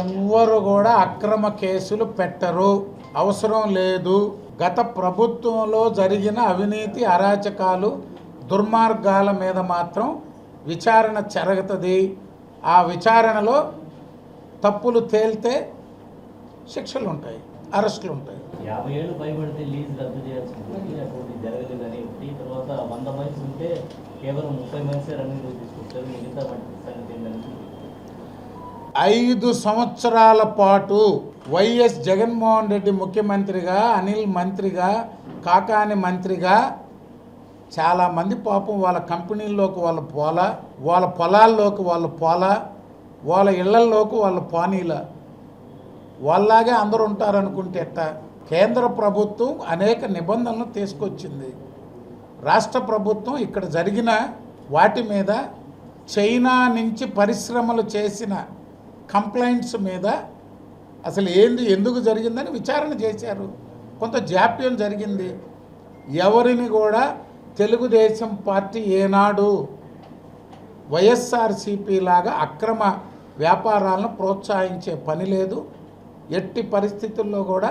ఎవ్వరు కూడా అక్రమ కేసులు పెట్టరు. అవసరం లేదు. గత ప్రభుత్వంలో జరిగిన అవినీతి అరాచకాలు దుర్మార్గాల మీద మాత్రం విచారణ జరుగుతుంది. ఆ విచారణలో తప్పులు తేలితే శిక్షలు ఉంటాయి అరెస్టులు ఉంటాయి యాభై ఏళ్ళు పైబడితే లీజ్ రద్దు చేయాల్సి ఉంటుంది అటువంటి జరగలేదని. ఒకటి తర్వాత వంద మైల్స్ ఉంటే కేవలం ముప్పై మైల్సే రన్నింగ్ తీసుకొస్తారు. మిగతా సంగతి ఏంటంటే ఐదు సంవత్సరాల పాటు వైఎస్ జగన్మోహన్ రెడ్డి ముఖ్యమంత్రిగా అనిల్ మంత్రిగా కాకాని మంత్రిగా చాలామంది పాపం వాళ్ళ కంపెనీల్లోకి వాళ్ళ పోల వాళ్ళ పొలాల్లోకి వాళ్ళ పోల వాళ్ళ ఇళ్ళల్లోకి వాళ్ళ పానీల. వాళ్ళలాగే అందరూ ఉంటారనుకుంటే ఎట్ట? కేంద్ర ప్రభుత్వం అనేక నిబంధనలు తీసుకొచ్చింది. రాష్ట్ర ప్రభుత్వం ఇక్కడ జరిగిన వాటి మీద చైనా నుంచి పరిశ్రమలు చేసిన కంప్లైంట్స్ మీద అసలు ఏంది ఎందుకు జరిగిందని విచారణ చేశారు. కొంత జాప్యం జరిగింది. ఎవరిని కూడా తెలుగుదేశం పార్టీ ఏనాడు వైఎస్ఆర్సీపీ లాగా అక్రమ వ్యాపారాలను ప్రోత్సహించే పని లేదు. ఎట్టి పరిస్థితుల్లో కూడా